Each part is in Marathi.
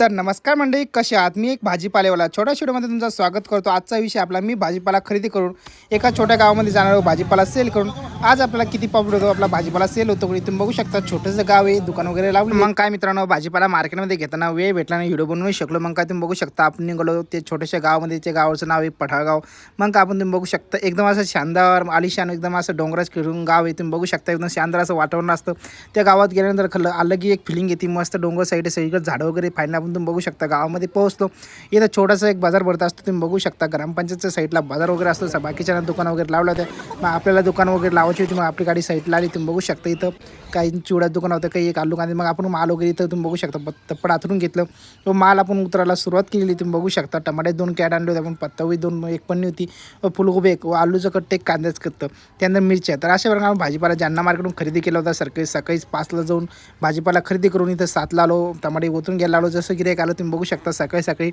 तर नमस्कार मंडळी कसे आहात? मी एक भाजीपालेवाला. छोट्या व्हिडिओमध्ये तुमचं स्वागत करतो. आजचा विषय आपला मी भाजीपाला खरेदी करून एका छोट्या गावामध्ये जाणार भाजीपाला सेल करून. आज आपल्याला किती प्रॉफिट होतो? आपला भाजीपाला सेल होतो. कोणी तुम्ही बघू शकता छोटंसं गाव आहे दुकान वगैरे लावलं मग काय मित्रांनो भाजीपाला मार्केटमध्ये घेताना वेळ भेटला नाही व्हिडिओ बनवू शकलो. मग काय तुम्ही बघू शकता आपण निघालो ते छोट्याशा गावामध्ये ते गावाचं नाव आहे पठाळगाव मग काय आपण तुम्ही बघू शकता एकदम असं शानदार आलिशान एकदम असं डोंगराज खेळून गाव आहे. तुम्ही बघू शकता एकदम शानदार असं वातावरण असतं. त्या गावात गेल्यानंतर खल्लं अलग एक फिलिंग येते मस्त डोंगर साईड सगळीकडे झाडं वगैरे फायनल आपण तुम्ही बघू शकता गावामध्ये पोहोचलो. इथं छोटासा एक बाजार भरता असतो तुम्ही बघू शकता ग्रामपंचायतच्या साईडला बाजार वगैरे असतो स- बाकीच्या दुकान वगैरे लावलं होतं मग आपल्याला दुकान वगैरे लावायची होती मग आपली गाडी साईडला आली तुम्ही बघू शकता इथं. काही चिवड्या दुकान होतं काही एक आलू कांदे मग आपण माल वगैरे इथं तुम्ही बघू शकता प- तप्पड आथरून घेतलं. तो माल आपण उतरायला सुरुवात केलेली तुम्ही बघू शकता. टमाटे दोन कॅट आणले होते आपण पत्तावी दोन एक पन्नी होती व फुलगोबी एक व आलूचं कट्ट एक कांद्याचं कट्टं. त्यानंतर मिरच्या तर अशा प्रकारे आपण भाजीपाला ज्यांना मार्केटून खरेदी केला होता सकाळी सकाळी पाचला जाऊन भाजीपाला खरेदी करून इथं सातला आलो टमाटे ओतून घ्यायला आलो जसं गिरायक आलं तुम्ही बघू शकता सकाळी सकाळी.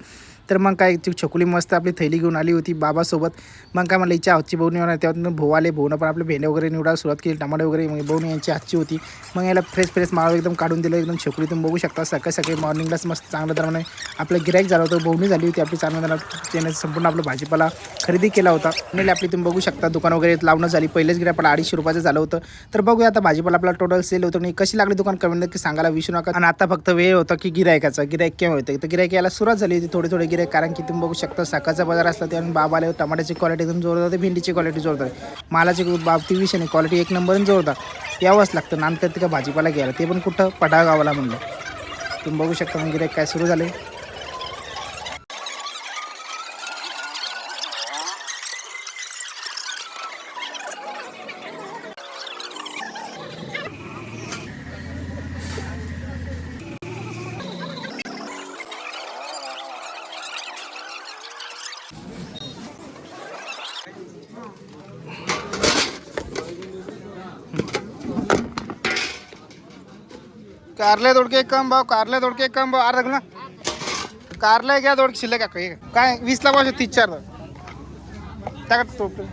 तर मग काय ती छकुली मस्त आपली थैली घेऊन आली होती बाबासोबत. मग काय म्हणलं इच्छा हातची भाऊ निवडणार तेव्हा भाऊ आले भाऊनं पण आपले भेंडे वगैरे निवडायला सुरुवात केली टमाटे वगैरे मग भाऊ यांची हातची होती. मग याला फ्रेश फ्रेश माळ एकदम काढून दिलं एकदम छकुली तुम्ही बघू शकता. सकाळी सकाळी मॉर्निंगलाच मस्त चांगलं दरम्यान आपलं गिराईक झालं होतं भाऊनी झाली होती आपली चांगलं दरम्यान त्याने संपूर्ण आपलं भाजीपाला खरेदी केला होता. आणि आपली तुम्ही बघू शकता दुकान वगैरे लावणं झाली. पहिलेच गिरायक आपला अडीचशे रुपयाचं झालं होतं. तर बघूया आता भाजीपाला आपला टोटल सेल होतं आणि कशी लागली दुकान कमेंट नक्की सांगायला विसरू नका. आणि आता फक्त वेळ होता की गिरायकाचा. गिरायक केव्हा होतं. तर गिरायक यायला सुरुवात झाली होती थोडे थोडे गिरायक कारण की तुम्ही बघू शकता सकाळचा बाजार असला त्यामुळे आले टमाट्याची क्वालिटी एकदम जोरदार होती भेंडीची क्वालिटी जोरदार आहे. मालाची बाबती विषय नाही क्वालिटी एक नंबर जोरदार. यावंच लागतं. नानकर तिका भाजीपाला घ्यायला. ते पण कुठं? पटाळ गावाला म्हणलं. तुम्ही बघू शकता मग गिरायक काय सुरू झाले कारले दोडके कम भाव कारले दोडके कम भाव. अर्धा ना कारले घ्या दोडके शिल्लक आहे काय काय वीसला पाहिजे तीस चार टाका तोडतो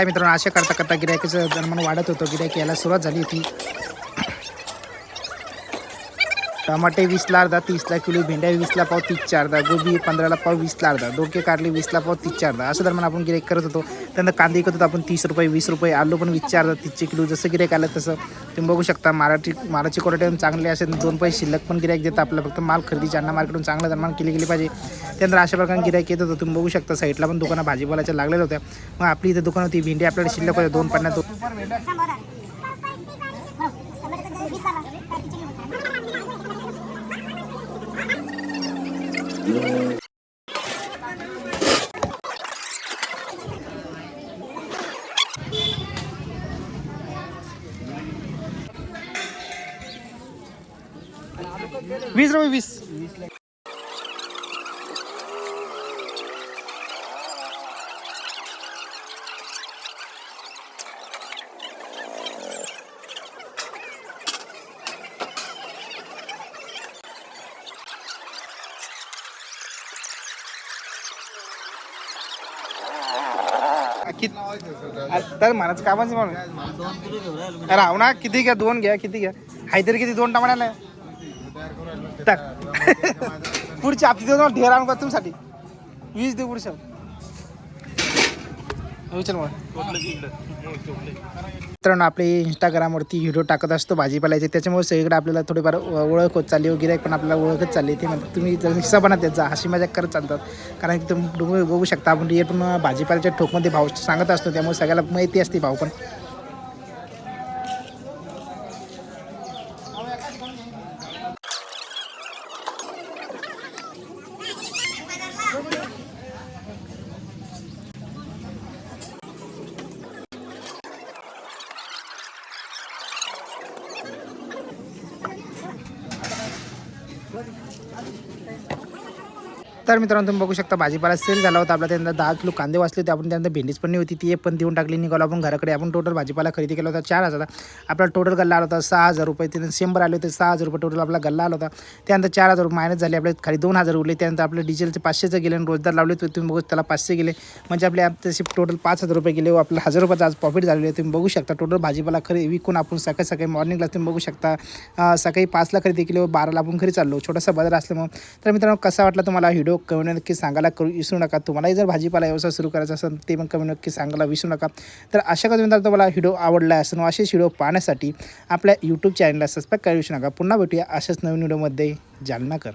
काय मित्रांनो अशा करता करता गिरायकाचं जन्मान वाढत होतं. गिरायक यायला सुरुवात झाली होती. टमाटे वीसला अर्धा तीसला किलो भेंड्या वीसला पाव तीसच्या अर्धा गोबी पंधराला पाव वीसला अर्धा डोके कारले वीसला पाव तीसच्या अर्धा असं दरम्यान आपण गिरेक करत होतो. त्यानंतर कांदे विकत होतो आपण तीस रुपये वीस रुपये आलू पण वीसच्या अर्धा तीसचे किलो जसं गिरेक आलं तसं. तुम्ही बघू शकता मराठी मालाची क्वालिटी पण चांगली असेल दोन पैसे शिल्लक पण गिरायक देतं आपलं. फक्त माल खरेदी ज्यांना मार्केटून चांगलं दरम्यान केली गेली पाहिजे. त्यानंतर अशा प्रकारे गिरायक येत होतं. तुम्ही बघू शकता साईडला पण दुकानं भाजीपाल्याच्या लागलेल्या होत्या. मग आपली इथं दुकान होती. भेंडी आपल्याला शिल्लक होत्या दोन पन्नास वीस रुपये वीस. वीस कित- तर म्हणाच कामाच म्हणजे म्हणून? राव ना किती घ्या? दोन घ्या किती घ्या? हायतरी किती? दोन टमाट्याला टाक पुढची आपली देऊ ढेर आणून तुमच्यासाठी? तुमसाठी वीस देऊ पुढच्या विचार मग. मित्रांनो आपले इंस्टाग्रामवरती व्हिडिओ टाकत असतो भाजीपाल्याचे त्याच्यामुळे सगळीकडे आपल्याला थोडीफार ओळख होत चालली वगैरे पण आपल्याला ओळखच चालली. ते म्हणतात तुम्ही जर हिस्सापणा त्याचा हशी मजा करत चालतात. कारण की तुम्ही बघू शकता आपण रिअल पण भाजीपाल्याच्या ठोकमध्ये भाव सांगत असतो त्यामुळे सगळ्याला माहिती असते भाव पण. Thank you. तर मित्रांनो तुम्ही बघू शकता भाजीपाला सेल झाला होता. आपला त्यानंतर दहा किलो कांदे वाचले होते. आपण त्यानंतर भेंडीच पण नाही होती. ती एक पण देऊन टाकली निघालो आपण घराकडे. आपण टोटल भाजीपाला खरेदी केला होता चार हजार आपला टोटल गल्ला आला होता सहा हजार रुपये. त्यानंतर शंभर आले होते सहा हजार रुपये टोटल आपला गल्ला आला होता. त्यानंतर चार हजार रुपये मायनस झाले. आपले खाली दोन हजार उरले. त्यानंतर आपले डिझेलचे पाचशेचं गेले आणि रोजदार लावले होते. तुम्ही बघू त्याला पाचशे गेले. म्हणजे आपले तसे टोटल पाच हजार रुपये गेले व आपलं हजार रुपयाचा आज प्रॉफिट झालेलं आहे. तुम्ही बघू शकता टोटल भाजीपाला खरे विकून आपण सकाळी सकाळी मॉर्निंगला तुम्ही बघू शकता सकाळी पाचला खरेदी केली व बाराला आपण घरी चाललो. छोटासा बाजार असल्यामुळे. तर मित्रांनो कसा वाटला तुम्हाला व्हिडिओ कमेंट नक्की सांगायला करू विसरू नका. तुम्हालाही जर भाजीपाला व्यवसाय सुरू करायचा असेल ते पण कमी नक्की सांगायला विसरू नका. तर अशा कधी मित्रांनो तुम्हाला व्हिडिओ आवडला असेल असेच व्हिडिओ पाहण्यासाठी आपल्या यूट्यूब चॅनलला सबस्क्राईब करू विसरू नका. पुन्हा भेटूया अशाच नवीन व्हिडिओमध्ये. जालना कर.